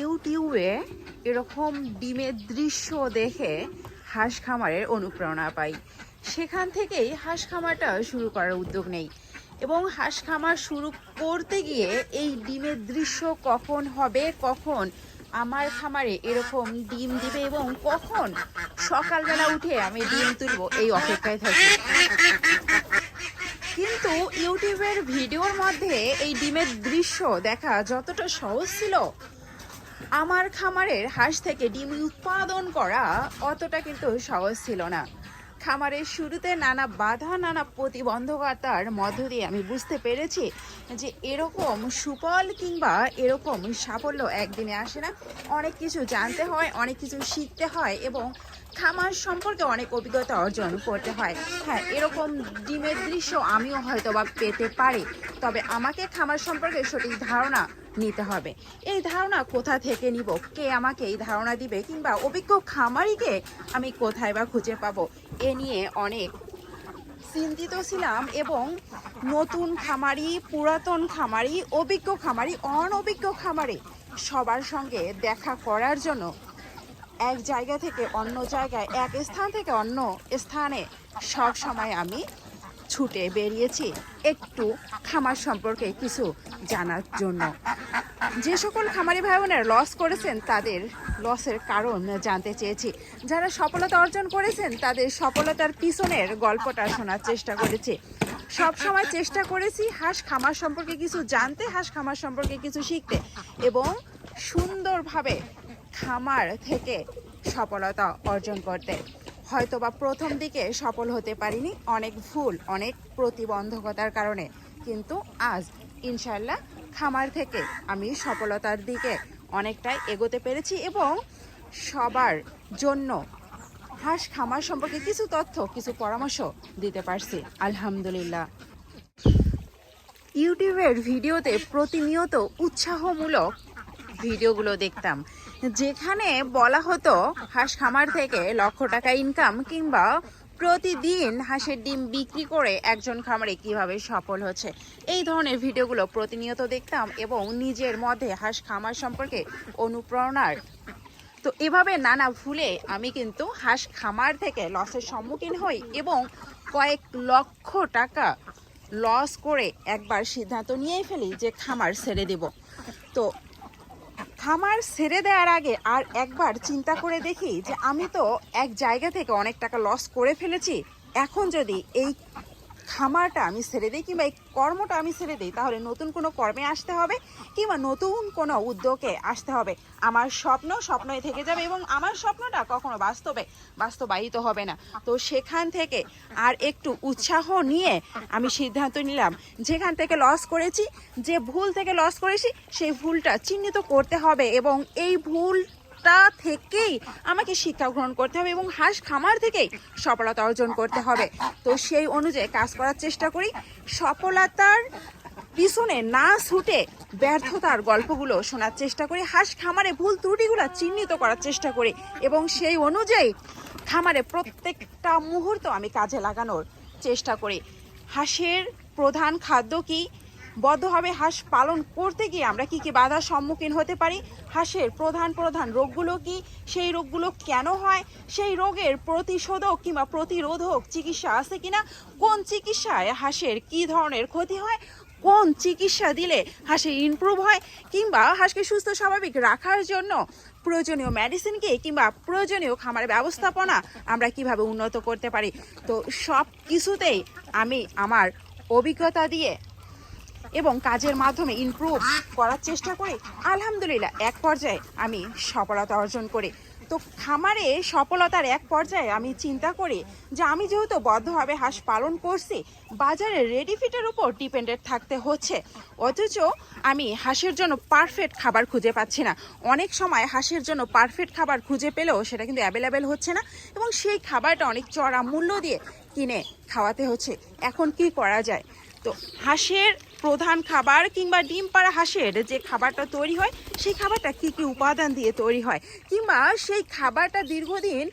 ইউটিউবে এরকম ডিমের দৃশ্য দেখে হাঁস খামারের অনুপ্রেরণা পাই। সেখান থেকেই হাঁস খামারটা শুরু করার উদ্যোগ নেই এবং হাঁস খামার শুরু করতে গিয়ে এই ডিমের দৃশ্য কখন হবে, কখন আমার খামারে এরকম ডিম দিবে এবং কখন সকালবেলা উঠে আমি ডিম তুলবো এই অপেক্ষায় থাকি। কিন্তু ইউটিউবের ভিডিওর মধ্যে এই ডিমের দৃশ্য দেখা যতটা সহজ ছিল আমার খামারের হাঁস থেকে ডিম উৎপাদন করা অতটা কিন্তু সহজ ছিল না। খামারের শুরুতে নানা বাধা, নানা প্রতিবন্ধকতার মধ্য দিয়ে আমি বুঝতে পেরেছি যে এরকম সুফল কিংবা এরকম সাফল্য একদিনে আসে না। অনেক কিছু জানতে হয়, অনেক কিছু শিখতে হয় এবং খামার সম্পর্কে অনেক অভিজ্ঞতা অর্জন করতে হয়। হ্যাঁ এরকম ডিমের দৃশ্য আমিও হয়তো বা পেতে পারি। তবে আমাকে খামার সম্পর্কে সঠিক ধারণা নিতে হবে। এই ধারণা কোথা থেকে নিব? কে আমাকে এই ধারণা দিবে? কিংবা অভিজ্ঞ খামারিকে আমি কোথায় বা খুঁজে পাবো? এ নিয়ে অনেক চিন্তিত ছিলাম এবং নতুন খামারি, পুরাতন খামারি, অভিজ্ঞ খামারি, অনভিজ্ঞ খামারি সবার সঙ্গে দেখা করার জন্য এক জায়গা থেকে অন্য জায়গায়, এক স্থান থেকে অন্য স্থানে সব সময় আমি ছুটে বেরিয়েছি একটু খামার সম্পর্কে কিছু জানার জন্য। যে সকল খামারি ভাই বোনেরা লস করেছেন, তাদের লসের কারণ জানতে চেয়েছি। যারা সফলতা অর্জন করেছেন, তাদের সফলতার পিছনের গল্পটা শোনার চেষ্টা করেছি। সব সময় চেষ্টা করেছি হাঁস খামার সম্পর্কে কিছু জানতে, হাঁস খামার সম্পর্কে কিছু শিখতে এবং সুন্দরভাবে খামার থেকে সফলতা অর্জন করতে। হয়তো বা প্রথম দিকে সফল হতে পারিনি, অনেক ভুল, অনেক প্রতিবন্ধকতার কারণে। কিন্তু আজ ইনশাল্লাহ খামার থেকে আমি সফলতার দিকে অনেকটাই এগোতে পেরেছি এবং সবার জন্য হাঁস খামার সম্পর্কে কিছু তথ্য, কিছু পরামর্শ দিতে পারছি, আলহামদুলিল্লাহ। ইউটিউবের ভিডিওতে প্রতিনিয়ত উৎসাহমূলক ভিডিওগুলো দেখতাম। যেখানে বলা হতো হাঁস খামার থেকে লক্ষ টাকা ইনকাম কিংবা প্রতিদিন হাঁসের ডিম বিক্রি করে একজন খামারে কীভাবে সফল হচ্ছে। এই ধরনের ভিডিওগুলো প্রতিনিয়ত দেখতাম এবং নিজের মধ্যে হাঁস খামার সম্পর্কে অনুপ্রেরণার। তো এভাবে নানা ভুলে আমি কিন্তু হাঁস খামার থেকে লসের সম্মুখীন হই এবং কয়েক লক্ষ টাকা লস করে একবার সিদ্ধান্ত নিয়েই ফেলি যে খামার ছেড়ে দেব। তো খামার ছেড়ে দেওয়ার আগে আর একবার চিন্তা করে দেখি যে আমি তো এক জায়গা থেকে অনেক টাকা লস করে ফেলেছি। এখন যদি এই খামারটা আমি ছেড়ে দিই কিংবা এই কর্মটা আমি ছেড়ে দিই, তাহলে নতুন কোনো কর্মে আসতে হবে কিংবা নতুন কোনো উদ্যোগে আসতে হবে। আমার স্বপ্ন স্বপ্নই থেকে যাবে এবং আমার স্বপ্নটা কখনো বাস্তবে বাস্তবায়িত হবে না। তো সেখান থেকে আর একটু উৎসাহ নিয়ে আমি সিদ্ধান্ত নিলাম, যেখান থেকে লস করেছি, যে ভুল থেকে লস করেছি, সেই ভুলটা চিহ্নিত করতে হবে এবং এই ভুল টা থেকেই আমাকে শিক্ষা গ্রহণ করতে হবে এবং হাঁস খামার থেকেই সফলতা অর্জন করতে হবে। তো সেই অনুযায়ী কাজ করার চেষ্টা করি। সফলতার পিছনে না ছুটে ব্যর্থতার গল্পগুলো শোনার চেষ্টা করি। হাঁস খামারে ভুল ত্রুটিগুলো চিহ্নিত করার চেষ্টা করি এবং সেই অনুযায়ী খামারে প্রত্যেকটা মুহূর্ত আমি কাজে লাগানোর চেষ্টা করি। হাঁসের প্রধান খাদ্য কি? বদ্ধভাবে হাঁস পালন করতে গিয়ে আমরা কি কি বাধার সম্মুখীন হতে পারি? হাঁসের প্রধান প্রধান রোগগুলো কি? সেই রোগগুলো কেন হয়? সেই রোগের প্রতিশোধক কিংবা প্রতিরোধক চিকিৎসা আছে কিনা? কোন চিকিৎসায় হাঁসের কি ধরনের ক্ষতি হয়? কোন চিকিৎসা দিলে হাঁসের ইমপ্রুভ হয়? কিংবা হাঁসকে সুস্থ, স্বাভাবিক রাখার জন্য প্রয়োজনীয় মেডিসিন কি কিংবা প্রয়োজনীয় খামারের ব্যবস্থাপনা আমরা কীভাবে উন্নত করতে পারি? তো সব কিছুতেই আমি আমার অভিজ্ঞতা দিয়ে এবং কাজের মাধ্যমে ইমপ্রুভ করার চেষ্টা করি, আলহামদুলিল্লাহ, এক পর্যায়ে আমি সফলতা অর্জন করি। তো খামারে সফলতার এক পর্যায়ে আমি চিন্তা করি যে আমি যেহেতু বদ্ধভাবে হাঁস পালন করছি, বাজারে রেডি ফিটের উপর ডিপেন্ডেন্ট থাকতে হচ্ছে। অথচ আমি হাঁসের জন্য পারফেক্ট খাবার খুঁজে পাচ্ছি না। অনেক সময় হাঁসের জন্য পারফেক্ট খাবার খুঁজে পেলেও সেটা কিন্তু অ্যাভেলেবেল হচ্ছে না এবং সেই খাবারটা অনেক চড়া মূল্য দিয়ে কিনে খাওয়াতে হচ্ছে। এখন কি করা যায়? তো হাঁসের প্রধান খাবার কিংবা ডিম পাড়া হাঁসের যে খাবারটা তৈরি হয়, সেই খাবারটা কী কী উপাদান দিয়ে তৈরি হয়? কিংবা সেই খাবারটা দীর্ঘদিন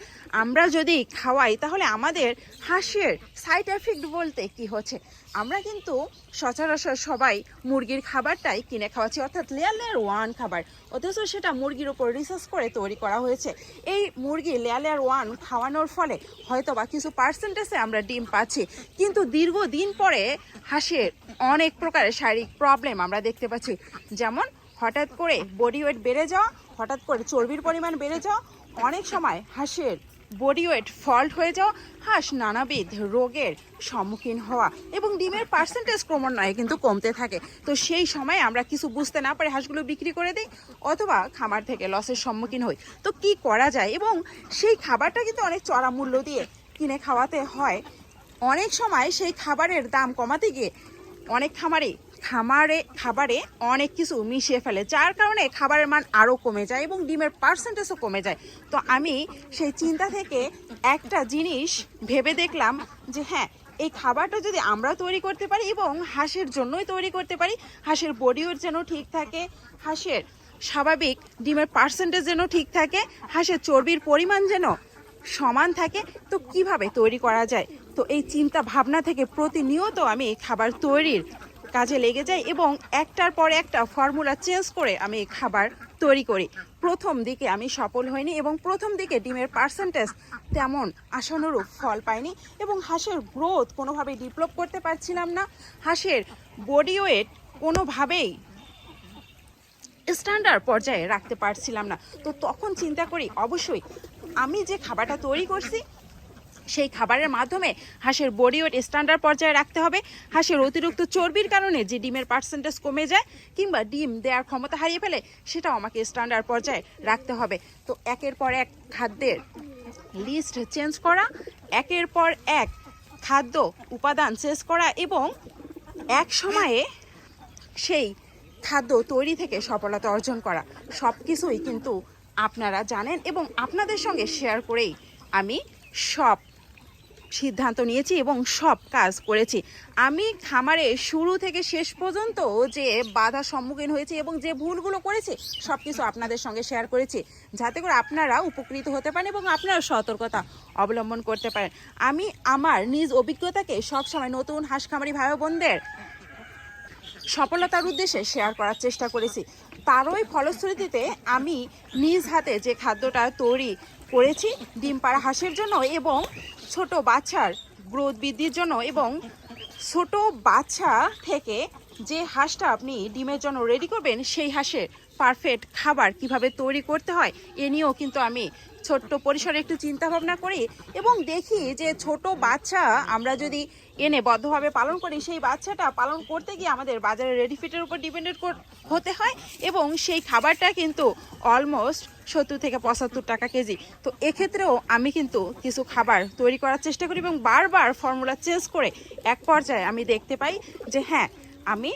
আমরা যদি খাওয়াই, তাহলে আমাদের হাঁসের সাইড এফেক্ট বলতে কি হচ্ছে? আমরা কিন্তু সচরাচর সবাই মুরগির খাবারটাই কিনে খাওয়াচ্ছি, অর্থাৎ লেয়ার লেয়ার ওয়ান খাবার। অথচ সেটা মুরগির ওপর রিসার্চ করে তৈরি করা হয়েছে। এই মুরগি লেয়ার লেয়ার ওয়ান খাওয়ানোর ফলে হয়তো বা কিছু পার্সেন্টেজে আমরা ডিম পাচ্ছি। কিন্তু দীর্ঘদিন পরে হাঁসের অনেক প্রকারের শারীরিক প্রবলেম আমরা দেখতে পাচ্ছি। যেমন হঠাৎ করে বডি ওয়েট বেড়ে যাওয়া, হঠাৎ করে চর্বির পরিমাণ বেড়ে যাওয়া, অনেক সময় হাঁসের বডি ওয়েট ফল্ট হয়ে যাওয়া, হাঁস নানাবিধ রোগের সম্মুখীন হওয়া এবং ডিমের পার্সেন্টেজ ক্রমান্বয়ে কিন্তু কমতে থাকে। তো সেই সময় আমরা কিছু বুঝতে না পারে হাঁসগুলো বিক্রি করে দিই অথবা খামার থেকে লসের সম্মুখীন হই। তো কি করা যায়? এবং সেই খাবারটা কিন্তু অনেক চড়া মূল্য দিয়ে কিনে খাওয়াতে হয়। অনেক সময় সেই খাবারের দাম কমাতে গিয়ে অনেক খামারে খামারে, খাবারে অনেক কিছু মিশিয়ে ফেলে, যার কারণে খাবারের মান আরও কমে যায় এবং ডিমের পার্সেন্টেজও কমে যায়। তো আমি সেই চিন্তা থেকে একটা জিনিস ভেবে দেখলাম যে হ্যাঁ এই খাবারটা যদি আমরা তৈরি করতে পারি এবং হাঁসের জন্যই তৈরি করতে পারি, হাঁসের বডিও যেন ঠিক থাকে, হাঁসের স্বাভাবিক ডিমের পার্সেন্টেজ যেন ঠিক থাকে, হাঁসের চর্বির পরিমাণ যেন সমান থাকে, তো কীভাবে তৈরি করা যায়? তো এই চিন্তা ভাবনা থেকে প্রতিনিয়ত আমি খাবার তৈরির কাজে লেগে যাই এবং একটার পর একটা ফর্মুলা চেঞ্জ করে আমি খাবার তৈরি করি। প্রথম দিকে আমি সফল হইনি এবং প্রথম দিকে ডিমের পার্সেন্টেজ তেমন আশানুরূপ ফল পাইনি এবং হাঁসের গ্রোথ কোনোভাবেই ডেভেলপ করতে পারছিলাম না। হাঁসের বডি ওয়েট কোনোভাবেই স্ট্যান্ডার্ড পর্যায়ে রাখতে পারছিলাম না। তো তখন চিন্তা করি, অবশ্যই আমি যে খাবারটা তৈরি করছি সেই খাবারের মাধ্যমে হাঁসের বডি ওয়েট স্ট্যান্ডার্ড পর্যায়ে রাখতে হবে। হাঁসের অতিরিক্ত চর্বির কারণে যে ডিমের পার্সেন্টেজ কমে যায় কিংবা ডিম দেওয়ার ক্ষমতা হারিয়ে ফেলে, সেটাও আমাকে স্ট্যান্ডার্ড পর্যায়ে রাখতে হবে। তো একের পর এক খাদ্যের লিস্ট চেঞ্জ করা, একের পর এক খাদ্য উপাদান চেঞ্জ করা এবং এক সময়ে সেই খাদ্য তৈরি থেকে সফলতা অর্জন করা। সব কিছুই কিন্তু আপনারা জানেন এবং আপনাদের সঙ্গে শেয়ার করেই আমি সব সিদ্ধান্ত নিয়েছি এবং সব কাজ করেছি। আমি খামারে শুরু থেকে শেষ পর্যন্ত যে বাধার সম্মুখীন হয়েছি এবং যে ভুলগুলো করেছি সব কিছু আপনাদের সঙ্গে শেয়ার করেছি। যাতে করে আপনারা উপকৃত হতে পারেন এবং আপনারা সতর্কতা অবলম্বন করতে পারেন। আমি আমার নিজ অভিজ্ঞতাকে সবসময় নতুন হাঁস খামারি ভাই বোনদের সফলতার উদ্দেশ্যে শেয়ার করার চেষ্টা করেছি। তারই ফলশ্রুতিতে আমি নিজ হাতে যে খাদ্যটা তৈরি করেছি, ডিম পাড়া হাঁসের জন্য এবং ছোট বাচ্চার গ্রোথ বৃদ্ধির জন্য এবং ছোট বাচ্চা থেকে যে হাঁসটা আপনি ডিমের জন্য রেডি করবেন, সেই হাঁসের পারফেক্ট খাবার কীভাবে তৈরি করতে হয়, এ নিয়েও কিন্তু আমি ছোট্ট পরিসরে একটু চিন্তা ভাবনা করি এবং দেখি যে ছোট বাচ্চা আমরা যদি এনে বদ্ধভাবে পালন করি, সেই বাচ্চাটা পালন করতে গিয়ে আমাদের বাজারে রেডি ফিটের উপর ডিপেন্ডেন্ট হতে হয় এবং সেই খাবারটা কিন্তু অলমোস্ট সত্তর থেকে পঁচাত্তর টাকা কেজি। তো এক্ষেত্রেও আমি কিন্তু কিছু খাবার তৈরি করার চেষ্টা করি এবং বারবার ফর্মুলা চেঞ্জ করে এক পর্যায়ে আমি দেখতে পাই যে হ্যাঁ আমি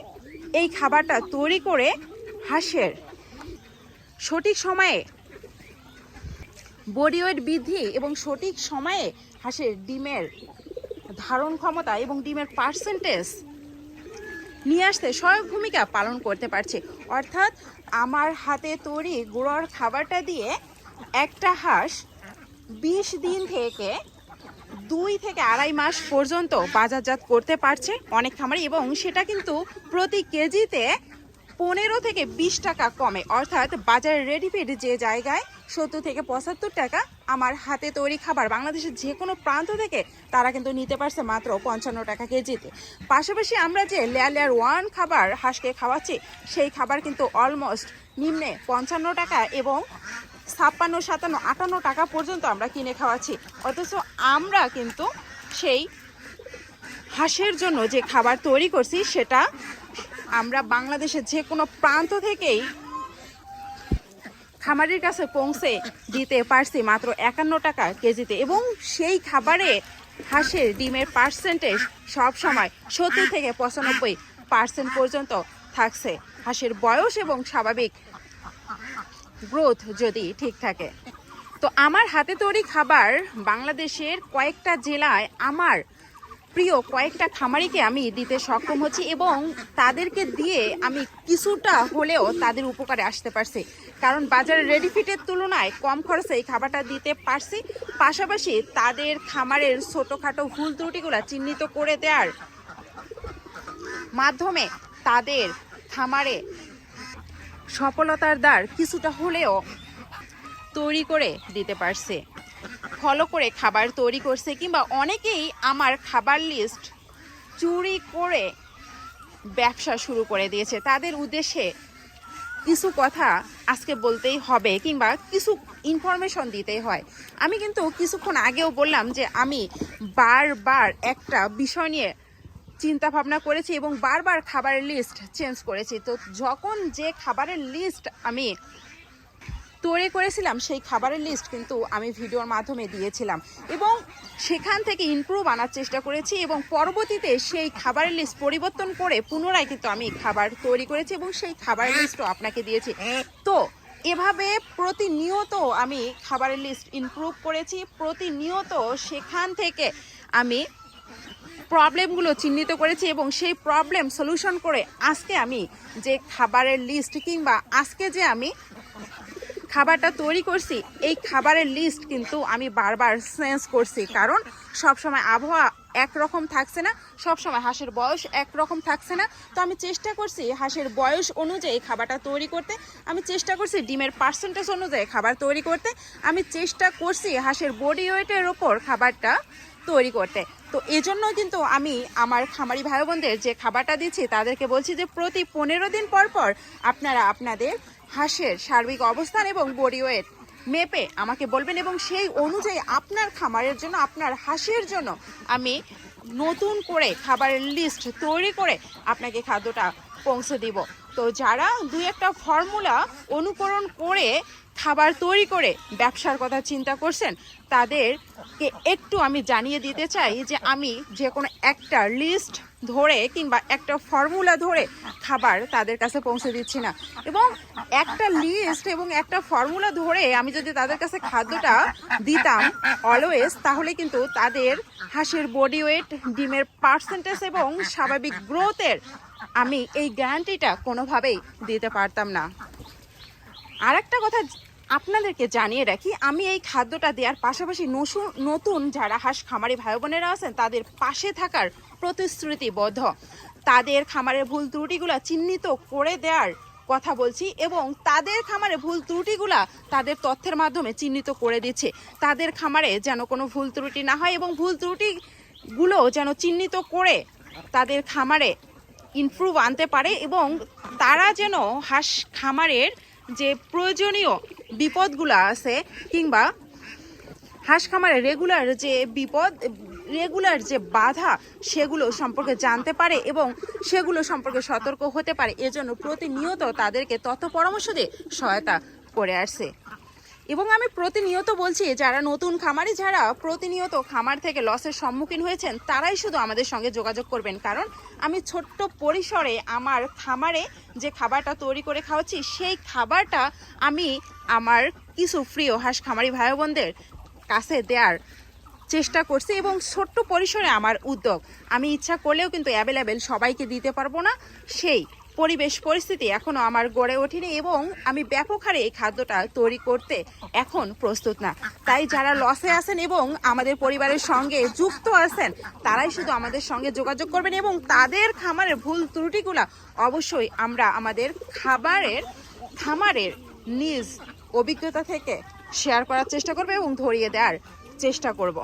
এই খাবারটা তৈরি করে হাঁসের সঠিক সময়ে বডি ওয়েট বৃদ্ধি এবং সঠিক সময়ে হাঁসের ডিমের ধারণ ক্ষমতা এবং ডিমের পার্সেন্টেজ নিয়ে আসতে সহায়ক ভূমিকা পালন করতে পারছে। অর্থাৎ আমার হাতে তৈরি গুঁড়োর খাবারটা দিয়ে একটা হাঁস বিশ দিন থেকে দুই থেকে আড়াই মাস পর্যন্ত বাজারজাত করতে পারছে অনেক খামারে এবং সেটা কিন্তু প্রতি কেজিতে পনেরো থেকে বিশ টাকা কমে। অর্থাৎ বাজারে রেডিমেড যে জায়গায় সত্তর থেকে পঁচাত্তর টাকা আমার হাতে তৈরি খাবার বাংলাদেশের যে কোনো প্রান্ত থেকে তারা কিন্তু নিতে পারছে মাত্র পঞ্চান্ন টাকা কেজিতে। পাশাপাশি আমরা যে লেয়ার লেয়ার ওয়ান খাবার হাঁসকে খাওয়াচ্ছি, সেই খাবার কিন্তু অলমোস্ট নিম্নে পঞ্চান্ন টাকা এবং ছাপ্পান্ন, সাতান্ন, আটান্ন টাকা পর্যন্ত আমরা কিনে খাওয়াচ্ছি। অথচ আমরা কিন্তু সেই হাঁসের জন্য যে খাবার তৈরি করছি, সেটা আমরা বাংলাদেশের যে কোনো প্রান্ত থেকেই খামারের কাছে পৌঁছে দিতে পারছি মাত্র একান্ন টাকা কেজিতে। এবং সেই খাবারে হাঁসের ডিমের পার্সেন্টেজ সব সময় সত্তর থেকে পঁচানব্বই পার্সেন্ট পর্যন্ত থাকছে। হাঁসের বয়স এবং স্বাভাবিক গ্রোথ যদি ঠিক থাকে। তো আমার হাতে তৈরি খাবার বাংলাদেশের কয়েকটা জেলায় আমার প্রিয় কয়েকটা খামারিকে আমি দিতে সক্ষম হচ্ছি এবং তাদেরকে দিয়ে আমি কিছুটা হলেও তাদের উপকারে আসতে পারছি। কারণ বাজারে রেডিফিটের তুলনায় কম খরচে এই খাবারটা দিতে পারছি। পাশাপাশি তাদের খামারের ছোটোখাটো ভুল ত্রুটিগুলো চিহ্নিত করে দেওয়ার মাধ্যমে তাদের খামারে সফলতার দ্বার কিছুটা হলেও তৈরি করে দিতে পারছে। ফলো করে খাবার তৈরি করছে কিংবা অনেকেই আমার খাবার লিস্ট চুরি করে ব্যবসা শুরু করে দিয়েছে। তাদের উদ্দেশ্যে কিছু কথা আজকে বলতেই হবে কিংবা কিছু ইনফরমেশন দিতেই হয়। আমি কিন্তু কিছুক্ষণ আগেও বললাম যে আমি বারবার একটা বিষয় নিয়ে চিন্তা ভাবনা করেছি এবং বারবার খাবারের লিস্ট চেঞ্জ করেছি। তো যখন যে খাবারের লিস্ট আমি তৈরি করেছিলাম সেই খাবারের লিস্ট কিন্তু আমি ভিডিওর মাধ্যমে দিয়েছিলাম। এবং সেখান থেকে ইমপ্রুভ আনার চেষ্টা করেছি এবং পরবর্তীতে সেই খাবারের লিস্ট পরিবর্তন করে পুনরায় কিন্তু আমি খাবার তৈরি করেছি এবং সেই খাবারের লিস্টও আপনাকে দিয়েছি। তো এভাবে প্রতিনিয়ত আমি খাবারের লিস্ট ইমপ্রুভ করেছি, প্রতিনিয়ত সেখান থেকে আমি প্রবলেমগুলো চিহ্নিত করেছি এবং সেই প্রবলেম সলিউশন করে আজকে আমি যে খাবারের লিস্ট কিংবা আজকে যে আমি খাবারটা তৈরি করছি, এই খাবারের লিস্ট কিন্তু আমি বারবার চেঞ্জ করছি। কারণ সব সময় আবহাওয়া একরকম থাকছে না সব সময় হাঁসের বয়স একরকম থাকছে না। তো আমি চেষ্টা করছি হাঁসের বয়স অনুযায়ী খাবারটা তৈরি করতে, আমি চেষ্টা করছি ডিমের পার্সেন্টেজ অনুযায়ী খাবার তৈরি করতে, আমি চেষ্টা করছি হাঁসের বডি ওয়েটের ওপর খাবারটা তৈরি করতে। তো এজন্য কিন্তু আমি আমার খামারি ভাই বোনদের যে খাবারটা দিচ্ছি, তাদেরকে বলছি যে প্রতি পনেরো দিন পর পর আপনারা আপনাদের হাঁসের সার্বিক অবস্থান এবং বডি ওয়েট। মেপে আমাকে বলবেন এবং সেই অনুযায়ী আপনার খামারের জন্য, আপনার হাঁসের জন্য আমি নতুন করে খাবারের লিস্ট তৈরি করে আপনাকে খাদ্যটা পৌঁছে দিব। তো যারা দুই একটা ফর্মুলা অনুকরণ করে খাবার তৈরি করে ব্যবসার কথা চিন্তা করছেন, তাদেরকে একটু আমি জানিয়ে দিতে চাই যে আমি যে কোনো একটা লিস্ট ধরে কিংবা একটা ফর্মুলা ধরে খাবার তাদের কাছে পৌঁছে দিচ্ছি না। এবং একটা লিস্ট এবং একটা ফর্মুলা ধরে আমি যদি তাদের কাছে খাদ্যটা দিতাম অলওয়েজ তাহলে কিন্তু তাদের হাঁসের বডি ওয়েট ডিমের পার্সেন্টেজ এবং স্বাভাবিক গ্রোথের আমি এই গ্যারান্টিটা কোনোভাবেই দিতে পারতাম না। আর একটা কথা আপনাদেরকে জানিয়ে রাখি, আমি এই খাদ্যটা দেওয়ার পাশাপাশি নতুন যারা হাঁস খামারি ভাই বোনেরা আছেন, তাদের পাশে থাকার প্রতিশ্রুতিবদ্ধ। তাদের খামারের ভুল ত্রুটিগুলো চিহ্নিত করে দেওয়ার কথা বলছি এবং তাদের খামারে ভুল ত্রুটিগুলা তাদের তথ্যের মাধ্যমে চিহ্নিত করে দিচ্ছে। তাদের খামারে যেন কোনো ভুল ত্রুটি না হয় এবং ভুল ত্রুটিগুলো যেন চিহ্নিত করে তাদের খামারে ইমপ্রুভ আনতে পারে এবং তারা যেন হাঁস খামারের যে প্রয়োজনীয় বিপদগুলো আছে কিংবা হাঁস খামারে রেগুলার যে বিপদ রেগুলার যে বাধা, সেগুলো সম্পর্কে জানতে পারে এবং সেগুলো সম্পর্কে সতর্ক হতে পারে। এজন্য প্রতিনিয়ত তাদেরকে তথ্য পরামর্শ দিয়ে সহায়তা করে আসছে। এবং আমি প্রতিনিয়ত বলছি, যারা নতুন খামারি, যারা প্রতিনিয়ত খামার থেকে লসের সম্মুখীন হয়েছেন, তারাই শুধু আমাদের সঙ্গে যোগাযোগ করবেন। কারণ আমি ছোট্ট পরিসরে আমার খামারে যে খাবারটা তৈরি করে খাওয়াচ্ছি, সেই খাবারটা আমি আমার কিছু প্রিয় হাঁস খামারি ভাই বোনদের কাছে দেওয়ার চেষ্টা করছি এবং ছোট্ট পরিসরে আমার উদ্যোগ। আমি ইচ্ছা করলেও কিন্তু অ্যাভেলেবেল সবাইকে দিতে পারব না। সেই পরিবেশ পরিস্থিতি এখনও আমার গড়ে ওঠেনি এবং আমি ব্যাপক হারে এই খাদ্যটা তৈরি করতে এখন প্রস্তুত না। তাই যারা লসে আছেন এবং আমাদের পরিবারের সঙ্গে যুক্ত আছেন, তারাই শুধু আমাদের সঙ্গে যোগাযোগ করবেন এবং তাদের খামারের ভুল ত্রুটিগুলা অবশ্যই আমরা আমাদের খাবারের, খামারের নিজ অভিজ্ঞতা থেকে শেয়ার করার চেষ্টা করবে এবং ধরিয়ে দেওয়ার চেষ্টা করব।